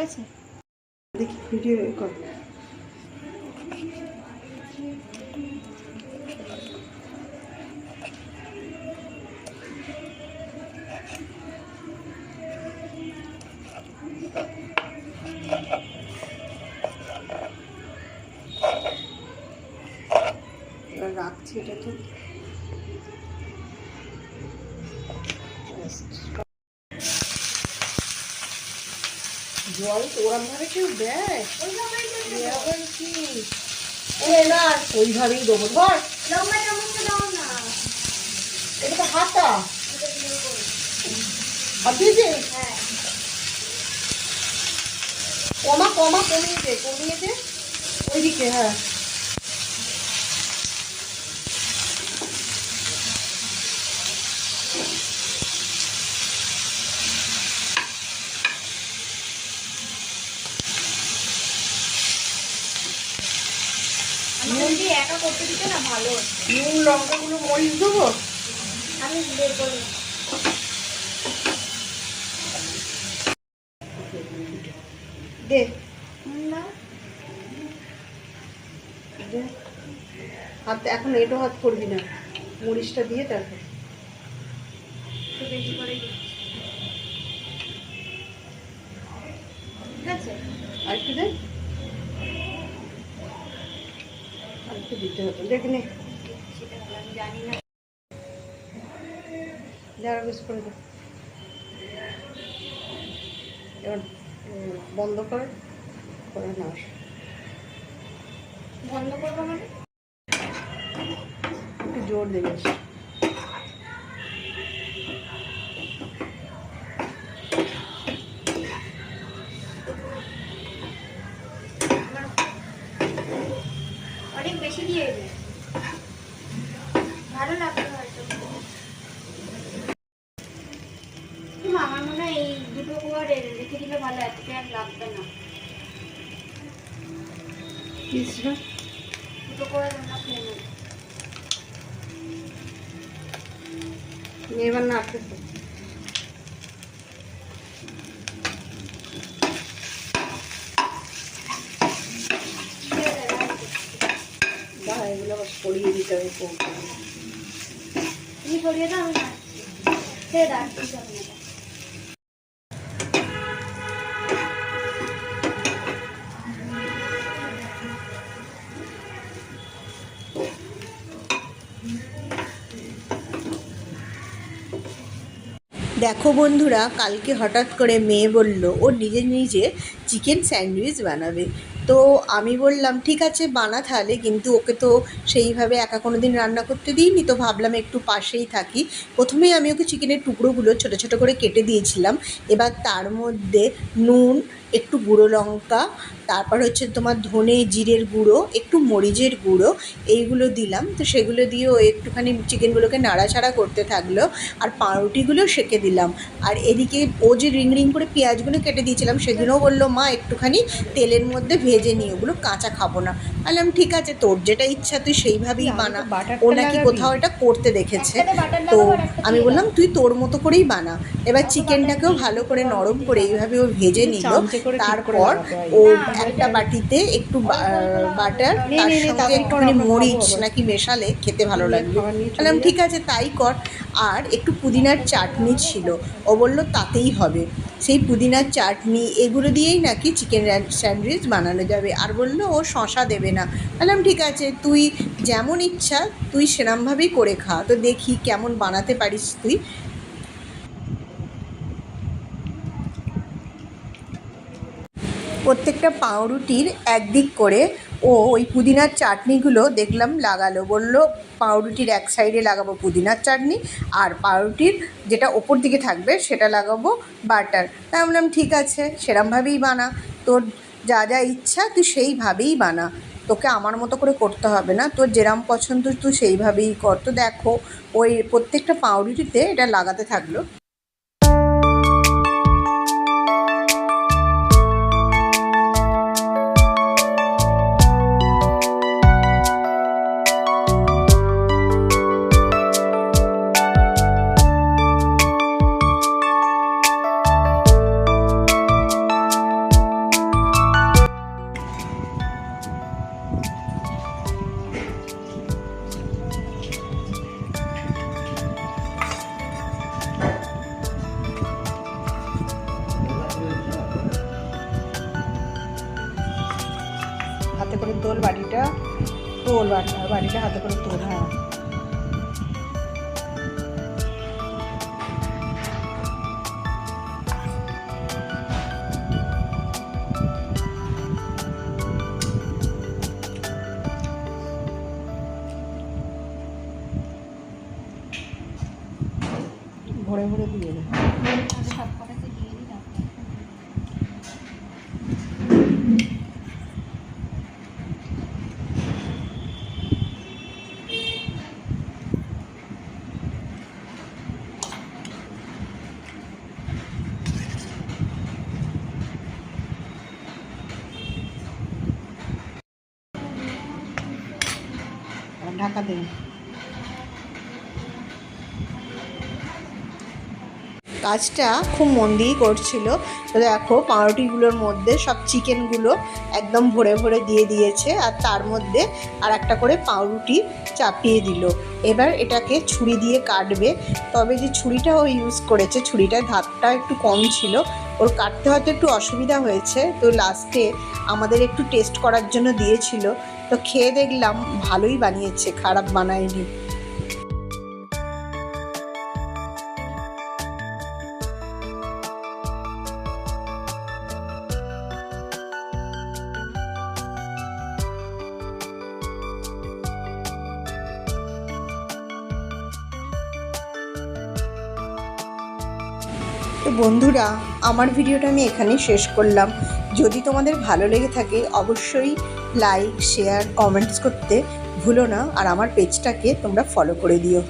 আছে? দেখি ভিডিও কর রাখছি এটাকে জল ওরম ভাবে কেউ দেয় আবার কি না ওইভাবেই এটা তো হাতা আর দিয়েছে হ্যাঁ কমা কমা কমিয়ে দে কমিয়ে ওইদিকে হ্যাঁ আমি যদি একা করতে দিতে না ভালো নুন লঙ্কাগুলো মরিচ দেবো? আমি করে দে। না। হাত এখন এটো হাত করবি না। মরিচটা দিয়ে তারপর। ঠিক আছে? আর একটু দে আর একটু দিতে হতো দেখে নে। সেটা আমি জানি না যারা করে এবার বন্ধ কর করে না বন্ধ করব মানে? একটু জোর দেবেস রেখে দিলে ভালো আর লাগবে না। দুটো খেয়ে নেবে। এবার না আটকে এগুলো সরিয়ে দিতে হবে। তুমি সরিয়ে দাও নাচছি ছেড়ে দাও দেখো বন্ধুরা, কালকে হঠাৎ করে মেয়ে বলল, ও নিজে নিজে চিকেন স্যান্ডউইচ বানাবে। তো আমি বললাম, ঠিক আছে, বানা তাহলে। কিন্তু ওকে তো সেইভাবে একা কোনো দিন রান্না করতে দিইনি, তো ভাবলাম একটু পাশেই থাকি। প্রথমেই আমি ওকে চিকেনের টুকরোগুলো ছোটো ছোটো করে কেটে দিয়েছিলাম। এবার তার মধ্যে নুন একটু গুঁড়ো লঙ্কা তারপর হচ্ছে তোমার ধনে জিরের গুঁড়ো একটু মরিচের গুঁড়ো এইগুলো দিলাম। তো সেগুলো দিয়ে ও একটুখানি চিকেনগুলোকে নাড়াচাড়া করতে থাকল আর পাউরুটিগুলো সেঁকে দিলাম। আর এদিকে ও যে রিং রিং করে পেঁয়াজগুলো কেটে দিয়েছিলাম সেদিনও বলল মা একটুখানি তেলের মধ্যে ভেজে নিই ওগুলো কাঁচা খাব না। বললাম ঠিক আছে তোর যেটা ইচ্ছা তুই সেইভাবেই বানা। ও নাকি কোথাও এটা করতে দেখেছে। তো আমি বললাম তুই তোর মতো করেই বানা। এবার চিকেনটাকেও ভালো করে নরম করে এইভাবে ও ভেজে নিল। তারপর ও একটা বাটিতে একটু বাটার তার সঙ্গে একটুখানি মরিচ নাকি মেশালে খেতে ভালো লাগবে। বললাম ঠিক আছে তাই কর। আর একটু পুদিনার চাটনি ছিল। ও বলল তাতেই হবে। সেই পুদিনার চাটনি এগুলো দিয়েই নাকি চিকেন স্যান্ডউইচ বানানো যাবে। আর বলল ও শশা দেবে না। বললাম ঠিক আছে তুই যেমন ইচ্ছা তুই সেরমভাবেই করে খা। তো দেখি কেমন বানাতে পারিস তুই। প্রত্যেকটা পাউরুটির একদিক করে ও ওই পুদিনার চাটনিগুলো দেখলাম লাগালো। বলল, পাউরুটির এক সাইডে লাগাবো পুদিনার চাটনি আর পাউরুটির যেটা ওপর দিকে থাকবে সেটা লাগাবো বাটার। তাই বললাম, ঠিক আছে, সেরমভাবেই বানা। তোর যা যা ইচ্ছা তুই সেইভাবেই বানা। তোকে আমার মতো করে করতে হবে না। তোর যেরম পছন্দ, তুই সেইভাবেই কর। তো দেখো, ওই প্রত্যেকটা পাউরুটিতে এটা লাগাতে থাকল। বাড়িটা হাতে করে তোল হ্যাঁ। ভরে ভরে দিয়ে দে। ঢাকা দে কাজটা খুব মন দিয়েই করছিল। তো দেখো, পাউরুটিগুলোর মধ্যে সব চিকেনগুলো একদম ভরে ভরে দিয়ে দিয়েছে আর তার মধ্যে আর একটা করে পাউরুটি চাপিয়ে দিল। এবার এটাকে ছুরি দিয়ে কাটবে। তবে যে ছুরিটা ও ইউজ করেছে, ছুরিটার ধাপটা একটু কম ছিল। ওর কাটতে হয়তো একটু অসুবিধা হয়েছে। তো লাস্টে আমাদের একটু টেস্ট করার জন্য দিয়েছিল। তো খেয়ে দেখলাম ভালোই বানিয়েছে, খারাপ বানায়নি। তো বন্ধুরা, আমার ভিডিওটা আমি এখানেই শেষ করলাম। যদি তোমাদের ভালো লেগে থাকে, অবশ্যই লাইক শেয়ার কমেন্টস করতে ভুলো না। আর আমার পেজটাকে তোমরা ফলো করে দিও।